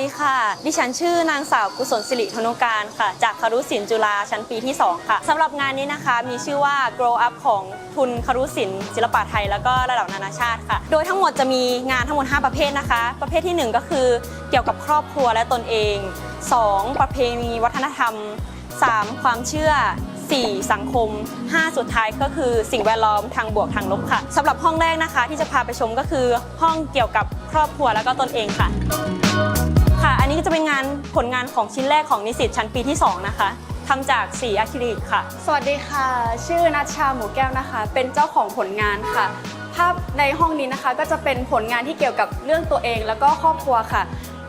ดีค่ะ ดิฉันชื่อนางสาวกุศลศิริธนุการค่ะ จากคารุศิลป์จุฬาชั้นปีที่ 2 ค่ะสำหรับงานนี้นะคะ มีชื่อว่า Grow Up ของทุนคารุศิลป์ศิลปะไทย แล้วก็ระดับนานาชาติค่ะ โดยทั้งหมดจะมีงานทั้งหมด 5 ประเภทนะคะ ประเภททีหนึ่1 ก็คือเกี่ยวกับครอบครัวและตนเอง 2. ประเพณีวัฒนธรรม 3. ความเชื่อ 4. สังคม 5 สุดท้ายก็คือสิ่งแวดล้อมทางบวกทางลบค่ะสำหรับห้องแรกนะคะ ที่จะพาไปชมก็คือห้องเกี่ยวกับครอบครัวแล้วก็ตนเองค่ะ นนี้จะเป็นงานผลงานของชิ้นแรกของนิสิตชั้นปีที่ 2 นะคะทำจากสีอะคริลิกค่ะ สวัสดีค่ะ ชื่อนัชชาหมูแก้วนะคะ เป็นเจ้าของผลงานค่ะ ภาพในห้องนี้นะคะก็จะเป็นผลงานที่เกี่ยวกับเรื่องตัวเองแล้วก็ครอบครัวค่ะ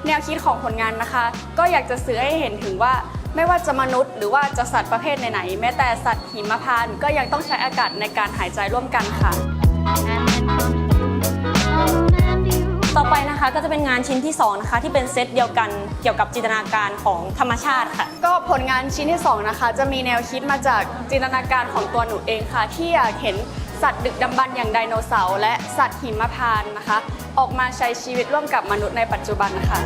แนวคิดของผลงานนะคะ ก็อยากจะสื่อให้เห็นถึงว่าไม่ว่าจะมนุษย์หรือว่าจะสัตว์ประเภทไหนๆแม้แต่สัตว์หิมพานต์ก็ยังต้องใช้อากาศในการหายใจร่วมกันค่ะ ต่อไปนะคะก็จะเป็นงานชิ้นที่2นะคะที่เป็นเซตเดียวกันเกี่ยวกับจินตนาการของธรรมชาติค่ะ ก็ผลงานชิ้นที่สองนะคะจะมีแนวคิดมาจากจินตนาการของตัวหนูเองค่ะ ที่อยากเห็นสัตว์ดึกดำบรรพ์อย่างไดโนเสาร์และสัตว์หิมพานต์นะคะ ออกมาใช้ชีวิตร่วมกับมนุษย์ในปัจจุบันค่ะ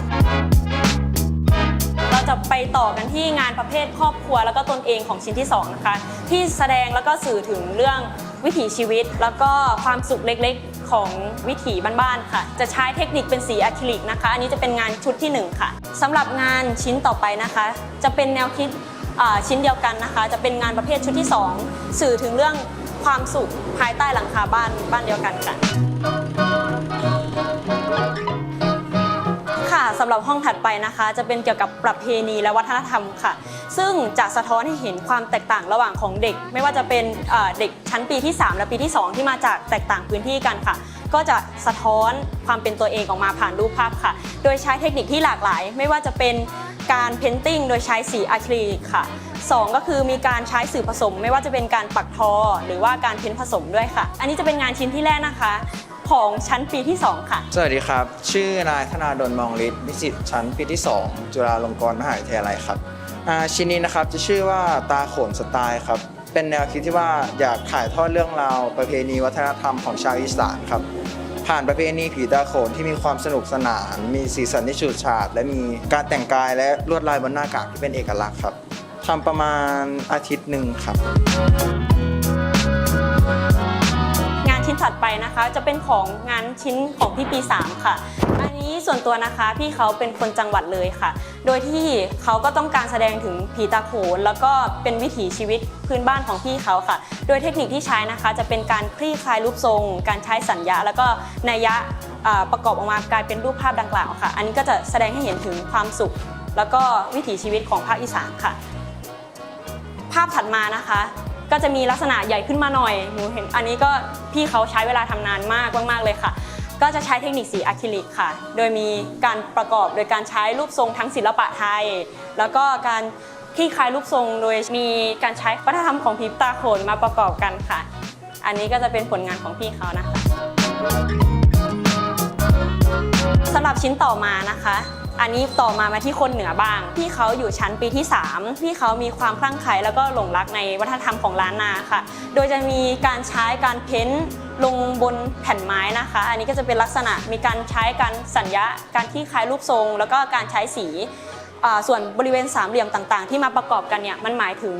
เราจะไปต่อกันที่งานประเภทครอบครัว แล้วก็ตนเองของชิ้นที่2นะคะที่แสดงแล้วก็สื่อถึงเรื่องวิถีชีวิต แล้วก็ความสุขเล็กๆ ของวิถีบ้านๆค่ะ จะใช้เทคนิคเป็นสีอะคริลิกนะคะ อันนี้จะเป็นงานชุดที่ 1 ค่ะสำหรับงานชิ้นต่อไปนะคะ จะเป็นแนวคิดชิ้นเดียวกันนะคะ จะเป็นงานประเภทชุดที่ 2 สื่อถึงเรื่องความสุขภายใต้หลังคาบ้านบ้านเดียวกันค่ะ สำหรับห้องถัดไปนะคะ จะเป็นเกี่ยวกับประเพณีและวัฒนธรรมค่ะ ซึ่งจะสะท้อนให้เห็นความแตกต่างระหว่างของเด็ก ไม่ว่าจะเป็นเด็กชั้นปีที่ 3 และปีที่ 2 ที่มาจากแตกต่างพื้นที่กันค่ะ ก็จะสะท้อนความเป็นตัวเองออกมาผ่านรูปภาพค่ะ โดยใช้เทคนิคที่หลากหลาย ไม่ว่าจะเป็นการเพนติ้งโดยใช้สีอะคริลิกค่ะสองก็คือมีการใช้สื่อผสม ไม่ว่าจะเป็นการปักทอ หรือว่าการเพ้นผสมด้วยค่ะ อันนี้จะเป็นงานชิ้นที่แรกนะคะ ของชั้นปีที่สองค่ะ สวัสดีครับ ชื่อนายธนาดลมองฤทธิ์นิสิตชั้นปีที่ 2 จุฬาลงกรณ์มหาวิทยาลัยครับชิ้นนี้นะครับจะชื่อว่าตาโขนสไตล์ครับ เป็นแนวคิดที่ว่าอยากถ่ายทอดเรื่องราวประเพณีวัฒนธรรมของชาวอีสานครับ ผ่านประเพณีผีตาโขนที่มีความสนุกสนาน มีสีสันที่ฉูดฉาด และมีการแต่งกายและลวดลายบนหน้ากากที่เป็นเอกลักษณ์ครับทำประมาณอาทิตย์หนึ่งครับ ถัดไปนะคะ จะเป็นของงานชิ้นของพี่ปี 3 ค่ะ อันนี้ส่วนตัวนะคะพี่เขาเป็นคนจังหวัดเลยค่ะ โดยที่เขาก็ต้องการแสดงถึงผีตาโขนแล้วก็เป็นวิถีชีวิตพื้นบ้านของพี่เขาค่ะ โดยเทคนิคที่ใช้นะคะ จะเป็นการคลี่คลายรูปทรง การใช้สัญญาแล้วก็นัยยะประกอบออกมากลายเป็นรูปภาพดังกล่าวค่ะ อันนี้ก็จะแสดงให้เห็นถึงความสุข แล้วก็วิถีชีวิตของภาคอีสานค่ะ ภาพถัดมานะคะ ก็จะมีลักษณะใหญ่ขึ้นมาหน่อยหนูเห็นอันนี้ก็พี่เขาใช้เวลาทำนานมากมากๆเลยค่ะ ก็จะใช้เทคนิคสีอะคริลิกค่ะ โดยมีการประกอบโดยการใช้รูปทรงทั้งศิลปะไทย แล้วก็การคลี่คลายรูปทรงโดยมีการใช้วัฒนธรรมของพิพตาโขนมาประกอบกันค่ะ อันนี้ก็จะเป็นผลงานของพี่เขานะคะสำหรับชิ้นต่อมานะคะ อันนี้ต่อมามาที่คนเหนือบ้าง พี่เขาอยู่ชั้นปีที่ 3 พี่เขามีความคลั่งไคล้แล้วก็หลงรักในวัฒนธรรมของล้านนาค่ะ โดยจะมีการใช้การเพ้นท์ลงบนแผ่นไม้นะคะ อันนี้ก็จะเป็นลักษณะมีการใช้การสัญญาการที่คล้ายรูปทรง แล้วก็การใช้สี ส่วนบริเวณสามเหลี่ยมต่างๆ ที่มาประกอบกันเนี่ยมันหมายถึง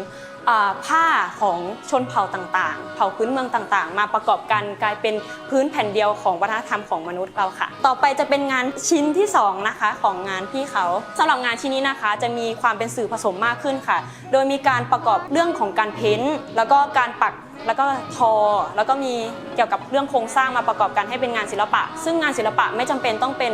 ผ้าของชนเผ่าต่างๆ เผ่าพื้นเมืองต่างๆ มาประกอบกันกลายเป็นพื้นแผ่นเดียวของวัฒนธรรมของมนุษย์เราค่ะ ต่อไปจะเป็นงานชิ้นที่สองนะคะของงานพี่เขาสำหรับงานชิ้นนี้นะคะ จะมีความเป็นสื่อผสมมากขึ้นค่ะ โดยมีการประกอบเรื่องของการเพ้นท์แล้วก็การปักแล้วก็ทอ แล้วก็มีเกี่ยวกับเรื่องโครงสร้างมาประกอบกันให้เป็นงานศิลปะ ซึ่งงานศิลปะไม่จำเป็นต้องเป็น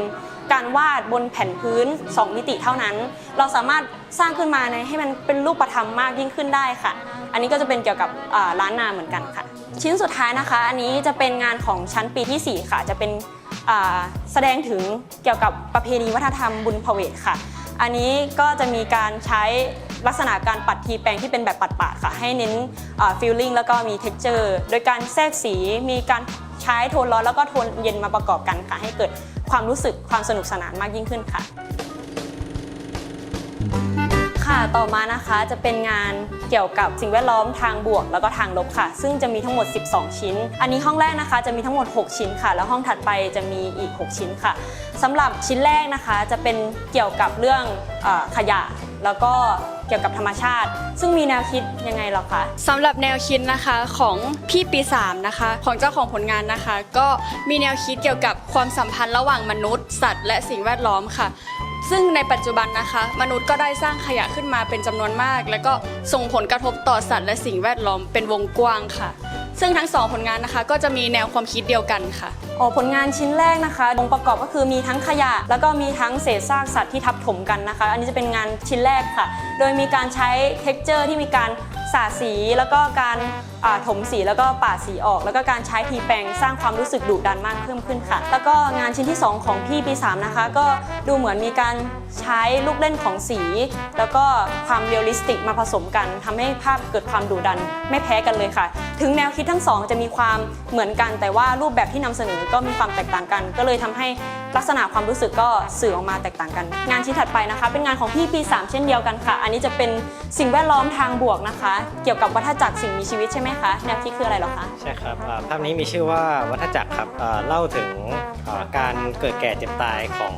การวาดบนแผ่นพื้น 2 มิติเท่านั้น เราสามารถสร้างขึ้นมาในให้มันเป็นรูปธรรมมากยิ่งขึ้นได้ค่ะ อันนี้ก็จะเป็นเกี่ยวกับร้านนาเหมือนกันค่ะ ชิ้นสุดท้ายนะคะ อันนี้จะเป็นงานของชั้นปีที่ 4 ค่ะ จะเป็นแสดงถึงเกี่ยวกับประเพณีวัฒนธรรมบุญพเวทค่ะ อันนี้ก็จะมีการใช้ลักษณะการปัดทีแปรงที่เป็นแบบปัดๆค่ะ ให้เน้นฟิลลิ่งแล้วก็มี t e x t อร์ โดยการแทรกสีมีการ ใช้โทนร้อนแล้วก็โทนเย็นมาประกอบกันค่ะ ให้เกิดความรู้สึกความสนุกสนานมากยิ่งขึ้นค่ะ ค่ะต่อมานะคะจะเป็นงานเกี่ยวกับสิ่งแวดล้อมทางบวกแล้วก็ทางลบค่ะ ซึ่งจะมีทั้งหมด 12 ชิ้น อันนี้ห้องแรกนะคะจะมีทั้งหมด 6 ชิ้นค่ะ แล้วห้องถัดไปจะมีอีก 6 ชิ้นค่ะสำหรับชิ้นแรกนะคะจะเป็นเกี่ยวกับเรื่องอขยะ แล้วก็เกี่ยวกับธรรมชาติ ซึ่งมีแนวคิดยังไงหรอคะสำหรับแนวคิดนะคะของพี่ปี3นะคะของเจ้าของผลงานนะคะ ก็มีแนวคิดเกี่ยวกับความสัมพันธ์ระหว่างมนุษย์ สัตว์และสิ่งแวดล้อมค่ะ ซึ่งในปัจจุบันนะคะ มนุษย์ก็ได้สร้างขยะขึ้นมาเป็นจำนวนมาก และก็ส่งผลกระทบต่อสัตว์และสิ่งแวดล้อมเป็นวงกว้างค่ะ ซึ่งทั้งสองผลงานนะคะ ก็จะมีแนวความคิดเดียวกันค่ะอ๋อผลงานชิ้นแรกนะคะองค์ประกอบก็คือมีทั้งขยะ แล้วก็มีทั้งเศษซากสัตว์ที่ทับถมกันนะคะ อันนี้จะเป็นงานชิ้นแรกค่ะ โดยมีการใช้เท็กเจอร์ที่มีการสาสี แล้วก็การถมสีแล้วก็ปาดสีออก แล้วก็การใช้ทีแปรงสร้างความรู้สึกดุดันมากเพิ่มขึ้นค่ะ แล้วก็งานชิ้นที่ 2 ของพี่ปี3นะคะ ก็ดูเหมือนมีการใช้ลูกเล่นของสี แล้วก็ความเรียลลิสติกมาผสมกันทำให้ภาพเกิดความดุดันไม่แพ้กันเลยค่ะ ถึงแนวคิดทั้งสองจะมีความเหมือนกัน แต่ว่ารูปแบบที่นำเสนอก็มีความแตกต่างกัน ก็เลยทำให้ลักษณะความรู้สึกก็สื่อออกมาแตกต่างกัน งานชิ้นถัดไปนะคะ เป็นงานของพี่ปี3เช่นเดียวกันค่ะ อันนี้จะเป็นสิ่งแวดล้อมทางบวกนะคะ เกี่ยวกับวัฏจักรสิ่งมีชีวิตใช่ไหมคะแนวคิดคืออะไรหรอคะใช่ครับภาพนี้มีชื่อว่าวัฏจักรครับเล่าถึงการเกิดแก่เจ็บตายของ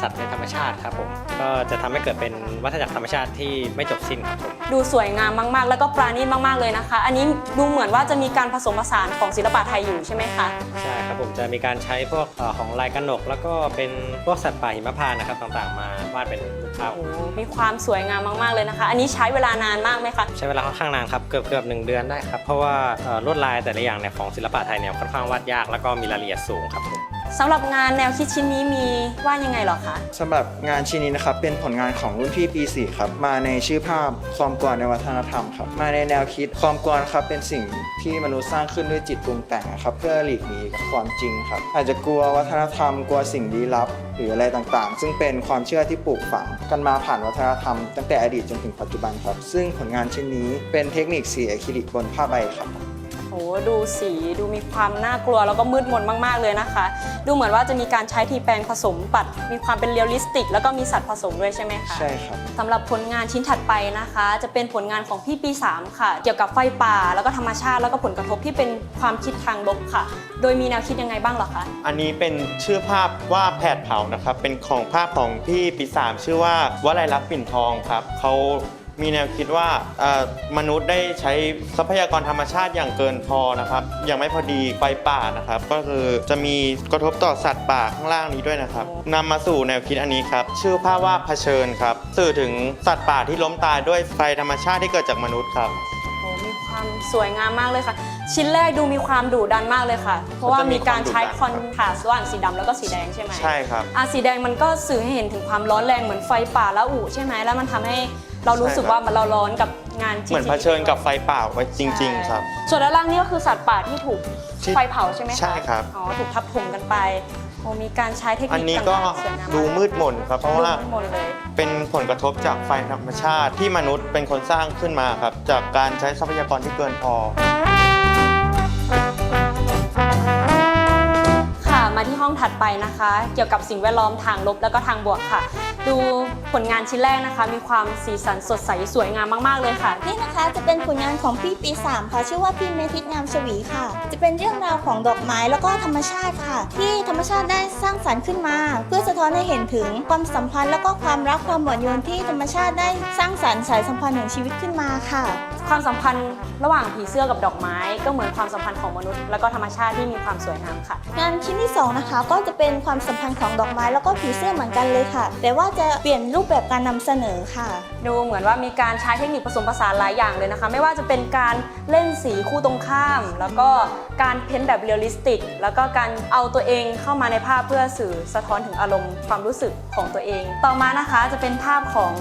สัตว์ในธรรมชาติครับผมก็จะทำให้เกิดเป็นวัฏจักรธรรมชาติที่ไม่จบสิ้นครับผมดูสวยงามมากๆ แล้วก็ปราณีตมากๆเลยนะคะ อันนี้ดูเหมือนว่าจะมีการผสมผสานของศิลปะไทยอยู่ใช่ไหมคะใช่ครับผมจะมีการใช้พวกเอ่อของลายกระหนก แล้วก็เป็นพวกสัตว์ป่าหิมพานต์นะครับต่างๆ มาวาดเป็นรูปภาพโอ้โหมีความสวยงามมากๆเลยนะคะ อันนี้ใช้เวลานานมากไหมคะใช้เวลาค่อนข้างนานครับเกือบเกือบหนึ่งเดือนได้ครับเพราะว่าเอ่อลวดลายแต่ละอย่างเนี่ยของศิลปะไทยเนี่ยค่อนข้างวาดยากแล้วก็มีรายละเอียดสูงครับผม สำหรับงานแนวคิดชิ้นนี้มีว่ายังไงหรอคะ สำหรับงานชิ้นนี้นะครับเป็นผลงานของรุ่นพี่ปี 4 ครับ มาในชื่อภาพความกวนในวัฒนธรรมครับ มาในแนวคิดความกวนครับเป็นสิ่งที่มนุษย์สร้างขึ้นด้วยจิตปรุงแต่งนะครับเพื่อหลีกหนีความจริงครับ อาจจะกลัววัฒนธรรมกลัวสิ่งลี้ลับ หรืออะไรต่างๆ ซึ่งเป็นความเชื่อที่ปลูกฝังกันมาผ่านวัฒนธรรมตั้งแต่อดีตจนถึงปัจจุบันครับ ซึ่งผลงานชิ้นนี้เป็นเทคนิคสีอะคริลิกบนผ้าใบครับ ดูสีดูมีความน่ากลัวแล้วก็มืดมนมาก ๆ เลยนะคะ ดูเหมือนว่าจะมีการใช้ทีแปรงผสมปัด มีความเป็นเรียลลิสติก แล้วก็มีสัตว์ผสมด้วยใช่ไหมคะใช่ครับสำหรับผลงานชิ้นถัดไปนะคะ จะเป็นผลงานของพี่ปี 3 ค่ะ เกี่ยวกับไฟป่า แล้วก็ธรรมชาติ แล้วก็ผลกระทบที่เป็นความคิดทางลบค่ะ โดยมีแนวคิดยังไงบ้างเหรอคะอันนี้เป็นชื่อภาพว่าแผดเผานะครับเป็นของภาพของพี่ปีสามชื่อว่าวลัยลักษณ์ปิ่นทองครับเขา มีแนวคิดว่าเอ่อมนุษย์ได้ใช้ทรัพยากรธรรมชาติอย่างเกินพอนะครับยังไม่พอดีไฟป่านะครับ ก็คือจะมีกระทบต่อสัตว์ป่าข้างล่างนี้ด้วยนะครับนำมาสู่แนวคิดอันนี้ครับชื่อภาพว่าเผชิญครับ สื่อถึงสัตว์ป่าที่ล้มตายด้วยไฟธรรมชาติที่เกิดจากมนุษย์ครับ โอ้มีความสวยงามมากเลยค่ะ ชิ้นแรกดูมีความดุดันมากเลยค่ะ เพราะว่ามีการใช้คอนทราสต์ระหว่างสีดำแล้วก็สีแดงใช่ไหมใช่ครับ อะสีแดงมันก็สื่อให้เห็นถึงความร้อนแรงเหมือนไฟป่าละอุใช่ไหมแล้วมันทำให้ เรารู้สึกใช่ครับว่ามันเราร้อนกับงานที่เหมือนเผชิญกับไฟป่าไว้จริง ๆ ครับ ส่วนด้านล่างนี่ก็คือสัตว์ป่าที่ถูกที่ไฟเผาใช่ไหมะใช่ครับ อ๋อถูกทับถมกันไปโอ้มีการใช้เทคนิคอันนี้ก็ต่างๆสวยงามดูมืดมนครับ เพราะว่าดูมืดมนเลย เป็นผลกระทบจากไฟธรรมชาติที่มนุษย์เป็นคนสร้างขึ้นมาครับ จากการใช้ทรัพยากรที่เกินพอ ค่ะมาที่ห้องถัดไปนะคะ เกี่ยวกับสิ่งแวดล้อมทางลบแล้วก็ทางบวกค่ะ ดูผลงานชิ้นแรกนะคะ มีความสีสันสดใสสวยงามมาก ๆ เลยค่ะ นี่นะคะจะเป็นผลงานของพี่ปีสามค่ะ ชื่อว่าพี่เมทิตงามชวีค่ะ จะเป็นเรื่องราวของดอกไม้แล้วก็ธรรมชาติค่ะ ที่ธรรมชาติได้สร้างสรรค์ขึ้นมา เพื่อสะท้อนให้เห็นถึงความสัมพันธ์แล้วก็ความรักความหวานโยนที่ธรรมชาติได้สร้างสรรค์สายสัมพันธ์แห่งชีวิตขึ้นมาค่ะ ความสัมพันธ์ระหว่างผีเสื้อกับดอกไม้ ก็เหมือนความสัมพันธ์ของมนุษย์ แล้วก็ธรรมชาติที่มีความสวยงามค่ะ งานชิ้นที่2นะคะก็จะเป็นความสัมพันธ์ของดอกไม้แล้วก็ผีเสื้อเหมือนกันเลยค่ะ แต่ว่าจะเปลี่ยนรูปแบบการนำเสนอค่ะ ดูเหมือนว่ามีการใช้เทคนิคผสมผสานหลายอย่างเลยนะคะ ไม่ว่าจะเป็นการเล่นสีคู่ตรงข้าม แล้วก็การเพ้นท์แบบเรียลลิสติก แล้วก็การเอาตัวเองเข้ามาในภาพเพื่อสื่อสะท้อนถึงอารมณ์ความรู้สึกของตัวเอง ต่อมานะคะจะเป็นภาพของ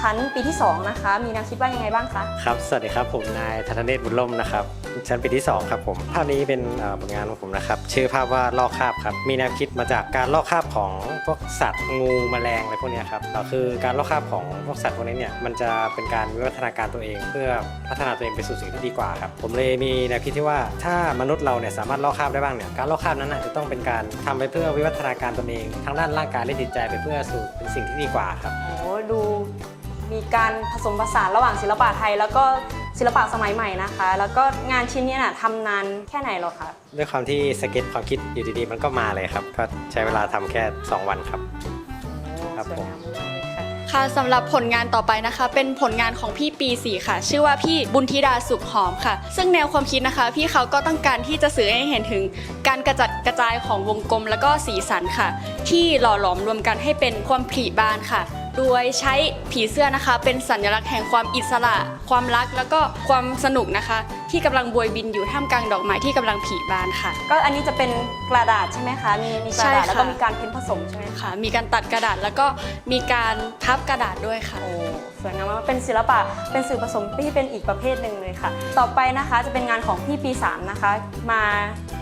ชั้นปีที่ 2 นะคะ มีแนวคิดว่ายังไงบ้างคะครับ สวัสดีครับ ผมนายธนเดชบุญล่มนะครับ ชั้นปีที่ 2 ครับผม ภาพนี้เป็นเอ่อผลงานของผมนะครับ ชื่อภาพว่าลอกคราบครับ มีแนวคิดมาจากการลอกคราบของพวกสัตว์งูแมลงอะไรพวกเนี้ยครับก็คือการลอกคราบของพวกสัตว์พวกนี้เนี่ย มันจะเป็นการวิวัฒนาการตัวเอง เพื่อพัฒนาตัวเองไปสู่สิ่งที่ดีกว่าครับ ผมเลยมีแนวคิดที่ว่าถ้ามนุษย์เราเนี่ยสามารถลอกคราบได้บ้างเนี่ย การลอกคราบนั้นน่ะจะต้องเป็นการทำไปเพื่อวิวัฒนาการตนเองทั้งด้านร่างกายและจิตใจไปเพื่อสู่เป็นสิ่งที่ดีกว่าครับโอ้ดู มีการผสมผสานระหว่างศิลปะไทย แล้วก็ศิลปะสมัยใหม่นะคะ แล้วก็งานชิ้นเนี้น่ะทำนานแค่ไหนเหรอคะด้วยความที่สเก็ตความคิดอยู่ดีๆ มันก็มาเลยครับ ก็ใช้เวลาทำแค่ 2 วันครับ ครับสวยผมงามมากเลยค่ะ ค่ะสำหรับผลงานต่อไปนะคะ เป็นผลงานของพี่ปี4ค่ะ ชื่อว่าพี่บุญธิดาสุขหอมค่ะ ซึ่งแนวความคิดนะคะ พี่เขาก็ต้องการที่จะสื่อให้เห็นถึง การกระจัดกระจายของวงกลม แล้วก็สีสันค่ะ ที่หล่อหลอมรวมกันให้เป็นความผลิบานค่ะ โดยใช้ผีเสื้อนะคะ เป็นสัญลักษณ์แห่งความอิสระ ความรักแล้วก็ความสนุกนะคะ ที่กำลังบวยบินอยู่ท่ามกลางดอกไม้ที่กำลังผลิบานค่ะ ก็อันนี้จะเป็นกระดาษใช่ไหมคะ มีมีกระดาษใช่ค่ะ แล้วก็มีการเพ้นผสมใช่ไหมคะค่ะ มีการตัดกระดาษแล้วก็มีการพับกระดาษด้วยค่ะ โอ้สวยงามมากเป็นศิลปะเป็นสื่อผสมที่เป็นอีกประเภทหนึ่งเลยค่ะ ต่อไปนะคะจะเป็นงานของพี่ปีสามนะคะ มา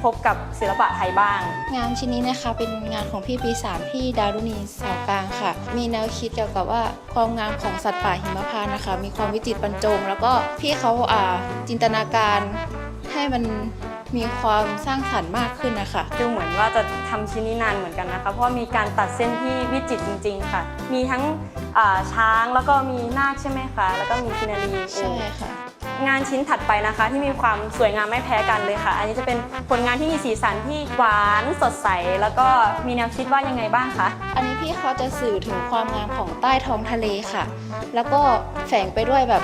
พบกับศิลปะไทยบ้าง งานชิ้นนี้นะคะเป็นงานของพี่ปีสามพี่ดารุณีสาวกลางค่ะ มีแนวคิดเกี่ยวกับว่าความงามของสัตว์ป่าหิมพานต์นะคะ มีความวิจิตรบรรจง แล้วก็พี่เขาอ่าจินตนาการให้มันมีความสร้างสรรค์มากขึ้นนะคะดูเหมือนว่าจะทำชิ้นนี้นานเหมือนกันนะคะ เพราะว่ามีการตัดเส้นที่วิจิตรจริง ๆ ค่ะ มีทั้งอ่าช้างแล้วก็มีนาคใช่ไหมคะ แล้วก็มีกินนารีใช่ค่ะ งานชิ้นถัดไปนะคะ ที่มีความสวยงามไม่แพ้กันเลยค่ะ อันนี้จะเป็นผลงานที่มีสีสันที่หวานสดใส แล้วก็มีแนวคิดว่ายังไงบ้างคะ อันนี้พี่เขาจะสื่อถึงความงามของใต้ท้องทะเลค่ะ แล้วก็แฝงไปด้วยแบบ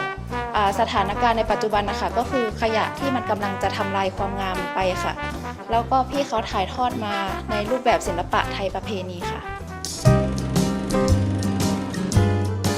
สถานการณ์ในปัจจุบันนะคะก็คือขยะที่มันกำลังจะทำลายความงามไปค่ะ แล้วก็พี่เขาถ่ายทอดมาในรูปแบบศิลปะไทยประเพณีค่ะ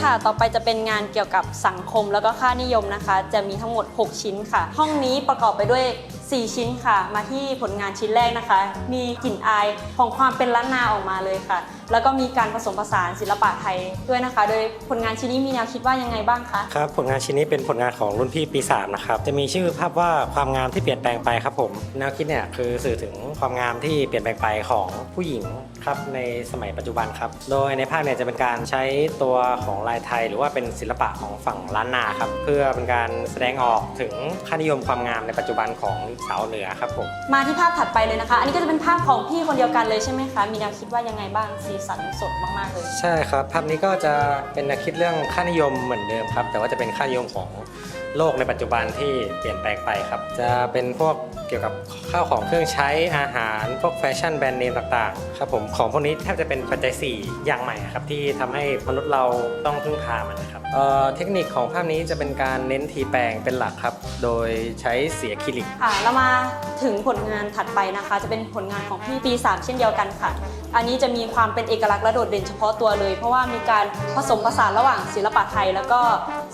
ค่ะ ต่อไปจะเป็นงานเกี่ยวกับสังคมแล้วก็ค่านิยมนะคะ จะมีทั้งหมด 6 ชิ้นค่ะ ห้องนี้ประกอบไปด้วย 4 ชิ้นค่ะ มาที่ผลงานชิ้นแรกนะคะ มีกลิ่นอายของความเป็นล้านนาออกมาเลยค่ะแล้วก็มีการผสมผสานศิลปะไทยด้วยนะคะ โดยผลงานชิ้นนี้มีแนวคิดว่ายังไงบ้างคะ ครับผลงานชิ้นนี้เป็นผลงานของรุ่นพี่ปี 3 นะครับ จะมีชื่อภาพว่าความงามที่เปลี่ยนแปลงไปครับผมแนวคิดเนี่ยคือสื่อถึงความงามที่เปลี่ยนแปลงไปของผู้หญิงครับในสมัยปัจจุบันครับ โดยในภาพเนี่ยจะเป็นการใช้ตัวของลายไทย หรือว่าเป็นศิลปะของฝั่งล้านนาครับเพื่อเป็นการแสดงออกถึงค่านิยมความงามในปัจจุบันของสาวเหนือครับผมมาที่ภาพถัดไปเลยนะคะ อันนี้ก็จะเป็นภาพของพี่คนเดียวกันเลยใช่ไหมคะมีแนวคิดว่ายังไงบ้างสีสันสดมากๆเลย ใช่ครับ ภาพนี้ก็จะเป็นแนวคิดเรื่องค่านิยมเหมือนเดิมครับ แต่ว่าจะเป็นค่านิยมของโลกในปัจจุบันที่เปลี่ยนแปลงไปครับ จะเป็นพวกเกี่ยวกับข้าวของเครื่องใช้อาหารพวกแฟชั่นแบรนด์เนมต่างๆครับผมของพวกนี้แทบจะเป็นปัจจัย 4 อย่างใหม่ครับที่ทำให้มนุษย์เราต้องพึ่งพามันนะครับเอ่อเทคนิคของภาพนี้จะเป็นการเน้นทีแปลงเป็นหลักครับ โดยใช้สีอะคริลิกค่ะแล้วมาถึงผลงานถัดไปนะคะ จะเป็นผลงานของพี่ปี 3 เช่นเดียวกันค่ะ อันนี้จะมีความเป็นเอกลักษณ์และโดดเด่นเฉพาะตัวเลย เพราะว่ามีการผสมผสานระหว่างศิลปะไทย แล้วก็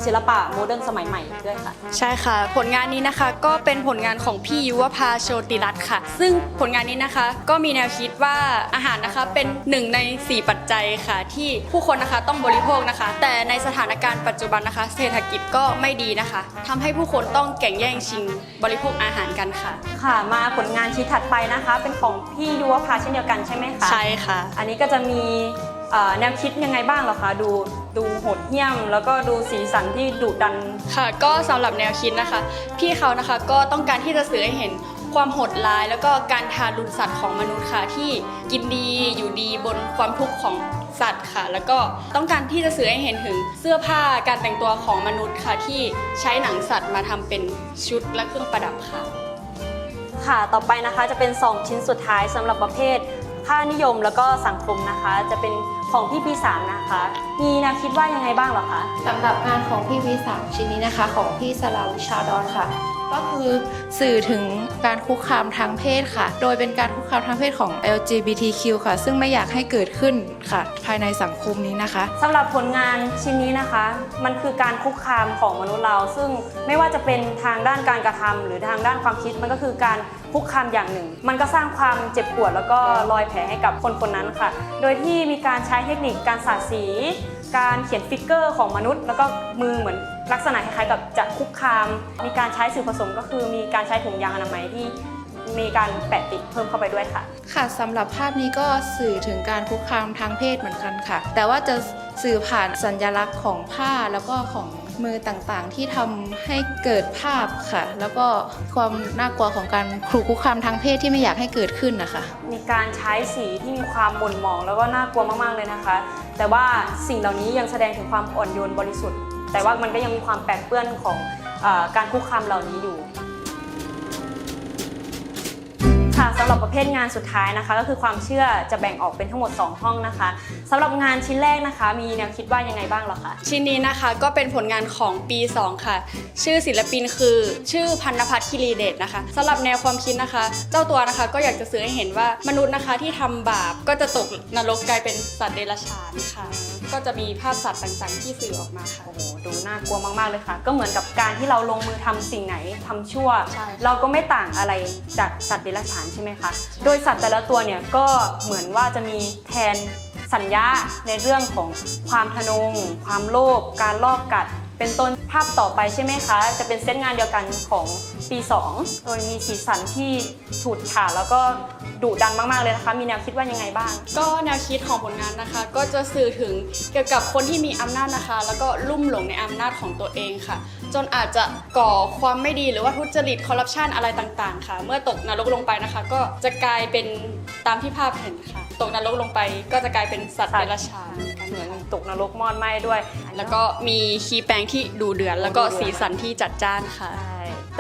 ศิลปะโมเดิร์นสมัยใหม่ด้วยค่ะ ใช่ค่ะ ผลงานนี้นะคะก็เป็นผลงานของพี่ยุวภาโชติรัตน์ค่ะ ซึ่งผลงานนี้นะคะก็มีแนวคิดว่าอาหารนะคะเป็นหนึ่งใน 4 ปัจจัยค่ะ ที่ผู้คนนะคะต้องบริโภคนะคะ แต่ในสถานการณ์ปัจจุบันนะคะ เศรษฐกิจก็ไม่ดีนะคะทำให้ผู้คนต้องแข่งแย่งชิงบริโภคอาหารกันค่ะ ค่ะ มาผลงานชิ้นถัดไปนะคะ เป็นของพี่ยุวภาเช่นเดียวกันใช่ไหมคะใช่ค่ะ อันนี้ก็จะมีเอ่อแนวคิดยังไงบ้างเหรอคะดู ดูโหดเหี้ยม แล้วก็ดูสีสันที่ดุดัน ค่ะ ก็สำหรับแนวคิดนะคะ พี่เขานะคะก็ต้องการที่จะสื่อให้เห็นความโหดร้าย แล้วก็การทารุณสัตว์ของมนุษย์ค่ะที่กินดีอยู่ดีบนความทุกข์ของสัตว์ค่ะ แล้วก็ต้องการที่จะสื่อให้เห็นถึงเสื้อผ้าการแต่งตัวของมนุษย์ค่ะที่ใช้หนังสัตว์มาทำเป็นชุดและเครื่องประดับค่ะ ค่ะ ต่อไปนะคะจะเป็น 2 ชิ้นสุดท้ายสำหรับประเภท ค่านิยมแล้วก็สังคมนะคะ จะเป็นของพี่ปีสามนะคะ มีแนวคิดว่ายังไงบ้างเหรอคะสำหรับงานของพี่วีสามชิ้นนี้นะคะ ของพี่สลาวิชาดอนค่ะ ก็คือสื่อถึงการคุกคามทางเพศค่ะ โดยเป็นการคุกคามทางเพศของ LGBTQ ค่ะ ซึ่งไม่อยากให้เกิดขึ้นค่ะ ภายในสังคมนี้นะคะ สำหรับผลงานชิ้นนี้นะคะ มันคือการคุกคามของมนุษย์เรา ซึ่งไม่ว่าจะเป็นทางด้านการกระทำหรือทางด้านความคิดมันก็คือการคุกคามอย่างหนึ่ง มันก็สร้างความเจ็บปวดแล้วก็รอยแผลให้กับคนคนนั้นค่ะ โดยที่มีการใช้เทคนิคการสาดสี การเขียนฟิกเกอร์ของมนุษย์ แล้วก็มือเหมือนลักษณะคล้ายๆ กับจะคุกคาม มีการใช้สื่อผสมก็คือมีการใช้ถุงยางอนามัยที่มีการแปะติดเพิ่มเข้าไปด้วยค่ะ ค่ะสำหรับภาพนี้ก็สื่อถึงการคุกคามทางเพศเหมือนกันค่ะ แต่ว่าจะสื่อผ่านสัญลักษณ์ของผ้าแล้วก็ของมือต่างๆ ที่ทำให้เกิดภาพค่ะ แล้วก็ความน่ากลัวของการถูกคุกคามทางเพศที่ไม่อยากให้เกิดขึ้นนะคะ มีการใช้สีที่มีความหม่นหมองแล้วก็น่ากลัวมากๆเลยนะคะ แต่ว่าสิ่งเหล่านี้ยังแสดงถึงความอ่อนโยนบริสุทธิ์ แต่ว่ามันก็ยังมีความแปดเปื้อนของออการคุกคามเหล่านี้อยู่ ค่ะสำหรับประเภทงานสุดท้ายนะคะ ก็คือความเชื่อจะแบ่งออกเป็นทั้งหมด 2 ห้องนะคะสำหรับงานชิ้นแรกนะคะ มีแนวคิดว่ายังไงบ้างหรอคะชิ้นนี้นะคะก็เป็นผลงานของปี 2 ค่ะ ชื่อศิลปินคือ ชื่อพันนภัทรคิรีเดชนะคะสำหรับแนวความคิดนะคะ เจ้าตัวนะคะก็อยากจะสื่อให้เห็นว่ามนุษย์นะคะที่ทำบาปก็จะตกนรกกลายเป็นสัตว์เดรัจฉานค่ะ ก็จะมีภาพสัตว์ต่างๆ ที่สื่อออกมาค่ะ โอ้โหดูน่ากลัวมากๆเลยค่ะ ก็เหมือนกับการที่เราลงมือทำสิ่งไหนทำชั่ว ใช่เราก็ไม่ต่างอะไรจากสัตว์เดรัจฉานใช่ไหมคะ โดยสัตว์แต่ละตัวเนี่ยก็เหมือนว่าจะมีแทนสัญญาในเรื่องของความทะนง ความโลภ การลอบกัด เป็นต้นภาพต่อไปใช่ไหมคะ จะเป็นเซตงานเดียวกันของ ปี2โดยมีสีสันที่ฉูดฉาดแล้วก็ดุดันมากๆเลยนะคะ มีแนวคิดว่ายังไงบ้าง ก็แนวคิดของผลงานนะคะ ก็จะสื่อถึงเกี่ยวกับคนที่มีอำนาจนะคะ แล้วก็ลุ่มหลงในอำนาจของตัวเองค่ะ จนอาจจะก่อความไม่ดีหรือว่าทุจริตคอร์รัปชันอะไรต่างๆ ค่ะ เมื่อตกนรกลงไปนะคะ ก็จะกลายเป็นตามที่ภาพเห็นค่ะ ตกนรกลงไปก็จะกลายเป็นสัตว์เดรัจฉานกันเหมือนค่ะตกนรกมอดไหม้ด้วย แล้วก็มีคีย์แปลงที่ดูเดือดแล้วก็สีสันที่จัดจ้านค่ะใช่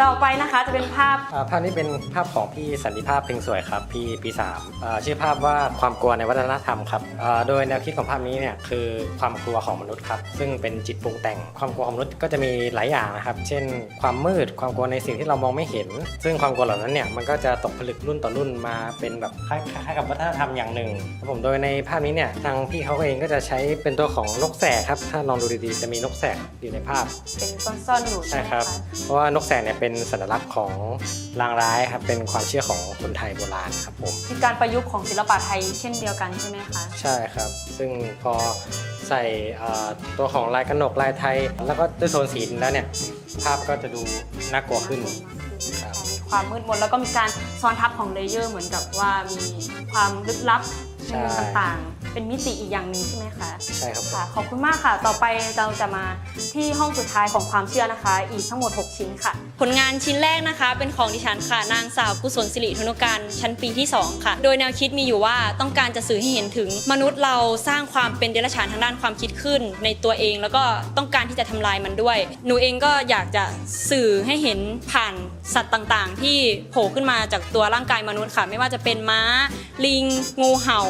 ต่อไปนะคะจะเป็นภาพอ่าภาพนี้เป็นภาพของพี่สันติภาพเพ็งสวยครับพี่ปีสามอ่าชื่อภาพว่าความกลัวในวัฒนธรรมครับอ่าโดยแนวคิดของภาพนี้เนี่ยคือความกลัวของมนุษย์ครับซึ่งเป็นจิตปรุงแต่งความกลัวของมนุษย์ก็จะมีหลายอย่างนะครับ เช่น ความมืดความกลัวในสิ่งที่เรามองไม่เห็น ซึ่งความกลัวเหล่านั้นเนี่ยมันก็จะตกผลึกรุ่นต่อรุ่นมาเป็นแบบคล้ายคล้ายกับวัฒนธรรมอย่างหนึ่งครับผมโดยในภาพนี้เนี่ยทางพี่เขาเองก็จะใช้เป็นตัวของนกแสกครับถ้าลองดูดีๆจะมีนกแสกอยู่ในภาพเป็นซ่อนๆอยู่ใช่ใช่ไหมครับคะเพราะว่านกแสกเนี่ยเป็นสัญลักษณ์ของลางร้ายครับเป็นความเชื่อของคนไทยโบราณครับผม มีการประยุกต์ของศิลปะไทยเช่นเดียวกันใช่ไหมคะ ใช่ครับ ซึ่งพอใส่เอ่อตัวของลายกระหนกลายไทย แล้วก็ด้วยโทนสีแล้วเนี่ยภาพก็จะดูน่ากลัวขึ้น ครับ มีความมืดมนแล้วก็มีการซ้อนทับของเลเยอร์เหมือนกับว่ามีความลึกลับในมุมต่างๆ เป็นมิติอีกอย่างหนึ่งใช่ไหมคะ ใช่ครับ ค่ะ ขอบคุณมากค่ะ ต่อไปเราจะมาที่ห้องสุดท้ายของความเชื่อนะคะ อีกทั้งหมด 6 ชิ้นค่ะ ผลงานชิ้นแรกนะคะ เป็นของดิฉันค่ะ นางสาวกุศลสิริธนุการชั้นปีที่ 2 ค่ะ โดยแนวคิดมีอยู่ว่าต้องการจะสื่อให้เห็นถึง มนุษย์เราสร้างความเป็นเดรัจฉานทางด้านความคิดขึ้น ในตัวเองแล้วก็ต้องการที่จะทำลายมันด้วย หนูเองก็อยากจะสื่อให้เห็นผ่านสัตว์ต่างๆ ที่โผล่ขึ้นมาจากตัวร่างกายมนุษย์ค่ะ ไม่ว่าจะเป็นม้า ลิง งูเห่า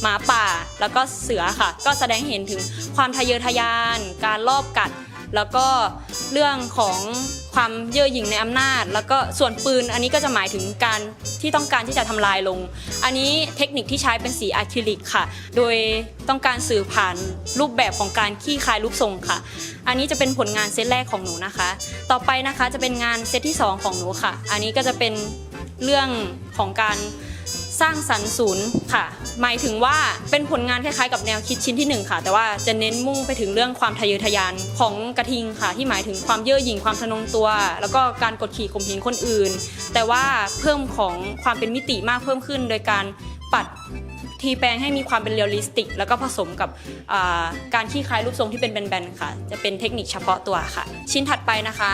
หมาป่า แล้วก็เสือค่ะ ก็แสดงเห็นถึงความทะเยอทะยาน การลอบกัด แล้วก็เรื่องของความเย่อหยิ่งในอำนาจ แล้วก็ส่วนปืนอันนี้ก็จะหมายถึงการที่ต้องการที่จะทำลายลง อันนี้เทคนิคที่ใช้เป็นสีอะคริลิกค่ะ โดยต้องการสื่อผ่านรูปแบบของการขี้คายรูปทรงค่ะ อันนี้จะเป็นผลงานเซตแรกของหนูนะคะ ต่อไปนะคะจะเป็นงานเซตที่ 2 ของหนูค่ะ อันนี้ก็จะเป็นเรื่องของการ สร้างสรรค์ศูนย์ค่ะ หมายถึงว่าเป็นผลงานคล้ายๆกับแนวคิดชิ้นที่หนึ่งค่ะ แต่ว่าจะเน้นมุ่งไปถึงเรื่องความทะเยอทะยานของกระทิงค่ะ ที่หมายถึงความเย่อหยิ่งความทะนงตัว แล้วก็การกดขี่ข่มเหงคนอื่น แต่ว่าเพิ่มของความเป็นมิติมากเพิ่มขึ้น โดยการปัดทีแปลงให้มีความเป็นเรียลลิสติก แล้วก็ผสมกับาการขี้คล้ายรูปทรงที่เป็นแบนๆค่ะ จะเป็นเทคนิคเฉพาะตัวค่ะ ชิ้นถัดไปนะคะ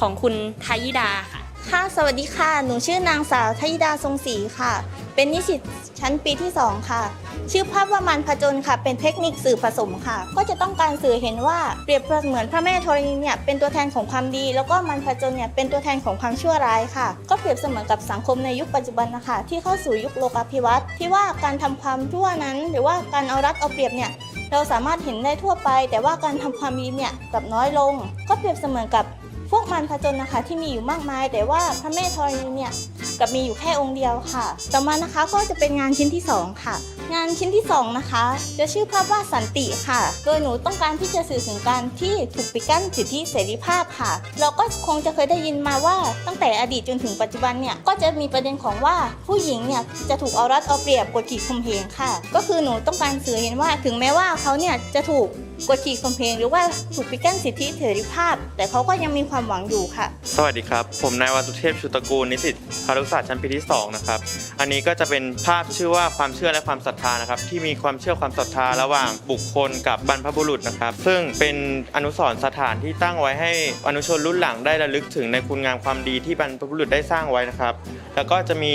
ของคุณทายิดาค่ะ ค่ะ สวัสดีค่ะ หนูชื่อนางสาวทยิดาทรงศรีค่ะ เป็นนิสิตชั้นปีที่ 2 ค่ะ ชื่อภาพว่ามันผจญค่ะ เป็นเทคนิคสื่อผสมค่ะ ก็จะต้องการสื่อเห็นว่าเปรียบเหมือนพระแม่ธรณีเนี่ยเป็นตัวแทนของความดี แล้วก็มันผจญเนี่ยเป็นตัวแทนของความชั่วร้ายค่ะ ก็เปรียบเสมือนกับสังคมในยุคปัจจุบันนะคะที่เข้าสู่ยุคโลกาภิวัตน์ที่ว่าการทำความชั่วนั้น หรือว่าการเอารัดเอาเปรียบเนี่ยเราสามารถเห็นได้ทั่วไป แต่ว่าการทำความดีเนี่ยกลับน้อยลง ก็เปรียบเสมือนกับ พวกมันผจญนะคะที่มีอยู่มากมาย แต่ว่าพระแม่ธรณีเนี่ยกับมีอยู่แค่องค์เดียวค่ะ ต่อมานะคะก็จะเป็นงานชิ้นที่สองค่ะ งานชิ้นที่สองนะคะ จะชื่อภาพว่าสันติค่ะ โดยหนูต้องการที่จะสื่อถึงการที่ถูกปิดกั้นสิทธิเสรีภาพค่ะ เราก็คงจะเคยได้ยินมาว่าตั้งแต่อดีตจนถึงปัจจุบันเนี่ยก็จะมีประเด็นของว่าผู้หญิงเนี่ยจะถูกเอารัดเอาเปรียบกดขี่ข่มเหงค่ะ ก็คือหนูต้องการสื่อเห็นว่าถึงแม้ว่าเขาเนี่ยจะถูก กดขี่ข่มเหงหรือว่าถูกปิดกั้นสิทธิเสรีภาพ แต่เขาก็ยังมีความหวังอยู่ค่ะ สวัสดีครับ ผมนายวาสุเทพชุตะกูลนิสิตคารุศาสตร์ชั้นปีที่2นะครับ อันนี้ก็จะเป็นภาพชื่อว่าความเชื่อและความศรัทธานะครับ ที่มีความเชื่อความศรัทธาระหว่างบุคคลกับบรรพบุรุษนะครับ ซึ่งเป็นอนุสรณ์สถานที่ตั้งไว้ให้อนุชนรุ่นหลังได้ระลึกถึงในคุณงามความดีที่บรรพบุรุษได้สร้างไว้นะครับ แล้วก็จะมี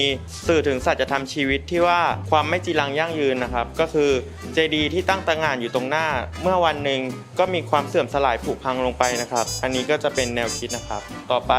สื่อถึงสัจธรรมชีวิตที่ว่าความไม่จีรังยั่งยืนนะครับ ก็คือเจดีย์ที่ตั้งตระหง่านอยู่ตรงหน้าเมื่อวันันหนึ่งก็มีความเสื่อมสลายผุพังลงไปนะครับ อันนี้ก็จะเป็นแนวคิดนะครับ ต่อไป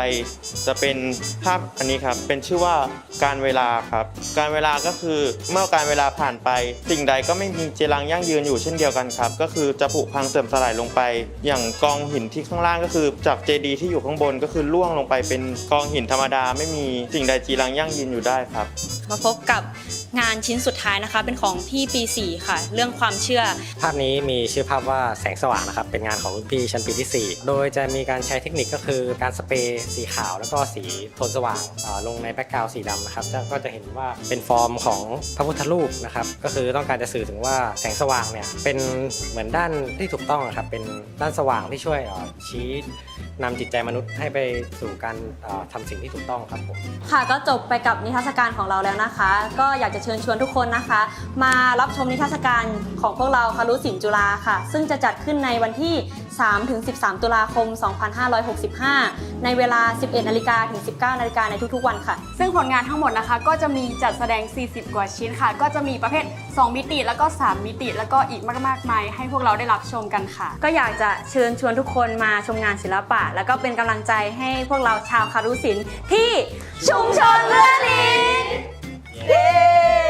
จะเป็นภาพอันนี้ครับ เป็นชื่อว่าการเวลาครับ การเวลาก็คือเมื่อการเวลาผ่านไป สิ่งใดก็ไม่มีเจรังยั่งยืนอยู่เช่นเดียวกันครับ ก็คือจะผุพังเสื่อมสลายลงไป อย่างกองหินที่ข้างล่างก็คือ จากเจดีย์ที่อยู่ข้างบนก็คือล่วงลงไปเป็นกองหินธรรมดา ไม่มีสิ่งใดจีรังยั่งยืนอยู่ได้ครับ มาพบกับ งานชิ้นสุดท้ายนะคะ เป็นของพี่ปี 4 ค่ะ เรื่องความเชื่อ ภาพนี้มีชื่อภาพว่าแสงสว่างนะครับ เป็นงานของรุ่นพี่ชั้นปีที่ 4 โดยจะมีการใช้เทคนิคก็คือการสเปรย์สีขาวแล้วก็สีโทนสว่างลงในแบ็กกราวด์สีดำนะครับจะก็จะเห็นว่าเป็นฟอร์มของพระพุทธรูปนะครับ ก็คือต้องการจะสื่อถึงว่าแสงสว่างเนี่ยเป็นเหมือนด้านที่ถูกต้องอะครับเป็นด้านสว่างที่ช่วยชี้นำจิตใจมนุษย์ให้ไปสู่การเอ่อทำสิ่งที่ถูกต้องครับผมค่ะก็จบไปกับนิทรรศการของเราแล้วนะคะ ก็อยากจะเชิญชวนทุกคนนะคะ มารับชมนิทรรศการของพวกเราคารุศิลป์จุฬาค่ะ ซึ่งจะจัดขึ้นในวันที่ 3-13 ตุลาคม 2565 ในเวลา 11นาฬิกาถึง 19นาฬิกาในทุกๆ วันค่ะ ซึ่งผลงานทั้งหมดนะคะ ก็จะมีจัดแสดง 40 กว่าชิ้นค่ะ ก็จะมีประเภท 2 มิติแล้วก็ 3 มิติแล้วก็อีกมากๆมายให้พวกเราได้รับชมกันค่ะ ก็อยากจะเชิญชวนทุกคนมาชมงานศิลปะ แล้วก็เป็นกำลังใจให้พวกเราชาวคารุศิลป์ที่ชุมชนเรื่องนี้